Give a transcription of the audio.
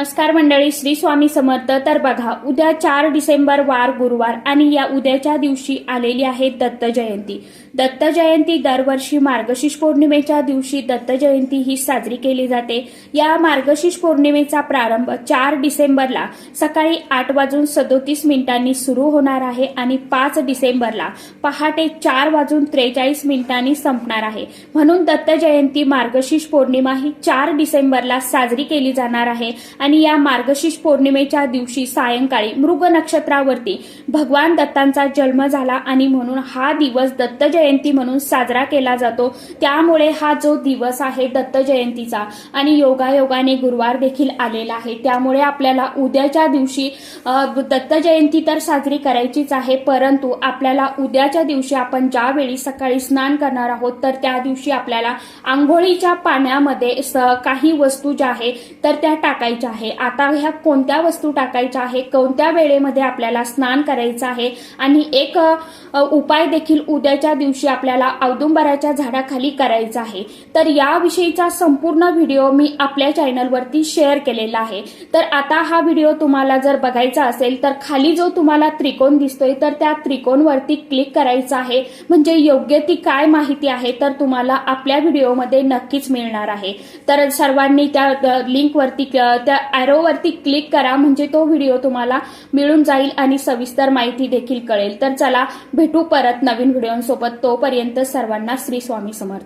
नमस्कार मंडळी श्री स्वामी समर्थ. तर बघा उद्या चार डिसेंबर वार गुरुवार आणि या उद्याच्या दिवशी आलेली आहे दत्त जयंती. दत्त जयंती दरवर्षी मार्गशीर्ष पौर्णिमेच्या दिवशी दत्त जयंती ही साजरी केली जाते. या मार्गशीर्ष पौर्णिमेचा प्रारंभ चार डिसेंबरला सकाळी आठ वाजून सदोतीस मिनिटांनी सुरू होणार आहे आणि पाच डिसेंबरला पहाटे चार वाजून त्रेचाळीस मिनिटांनी संपणार आहे. म्हणून दत्त जयंती मार्गशीर्ष पौर्णिमा ही चार डिसेंबरला साजरी केली जाणार आहे आणि आणि या मार्गशीर्ष पौर्णिमेच्या दिवशी सायंकाळी मृग नक्षत्रावरती भगवान दत्तांचा जन्म झाला आणि म्हणून हा दिवस दत्त जयंती म्हणून साजरा केला जातो. त्यामुळे हा जो दिवस आहे दत्त जयंतीचा आणि योगायोगाने गुरुवार देखील आलेला आहे. त्यामुळे आपल्याला उद्याच्या दिवशी दत्त जयंती तर साजरी करायचीच आहे परंतु आपल्याला उद्याच्या दिवशी आपण ज्यावेळी सकाळी स्नान करणार आहोत तर त्या दिवशी आपल्याला आंघोळीच्या पाण्यामध्ये स- काही वस्तू ज्या आहे तर त्या टाकायच्या आहेत. आहे. आता ह्या कोणत्या वस्तू टाकायच्या आहे कोणत्या वेळेमध्ये आपल्याला स्नान करायचं आहे? आणि एक उपाय देखील उद्याच्या दिवशी आपल्याला औदुंबराच्या झाडाखाली करायचा आहे. तर याविषयीचा संपूर्ण व्हिडिओ मी आपल्या चॅनलवरती शेअर केलेला आहे. तर आता हा व्हिडिओ तुम्हाला जर बघायचा असेल तर खाली जो तुम्हाला त्रिकोण दिसतोय तर त्या त्रिकोणवरती क्लिक करायचं आहे. म्हणजे योग्य ती काय माहिती आहे तर तुम्हाला आपल्या व्हिडिओमध्ये नक्कीच मिळणार आहे. तर सर्वांनी त्या लिंकवरती त्या ॲरोवरती क्लिक करा म्हणजे तो व्हिडिओ तुम्हाला मिळून जाईल आणि सविस्तर माहिती देखील कळेल. तर चला भेटू परत नवीन व्हिडिओसोबत तोपर्यंत सर्वांना श्री स्वामी समर्थ.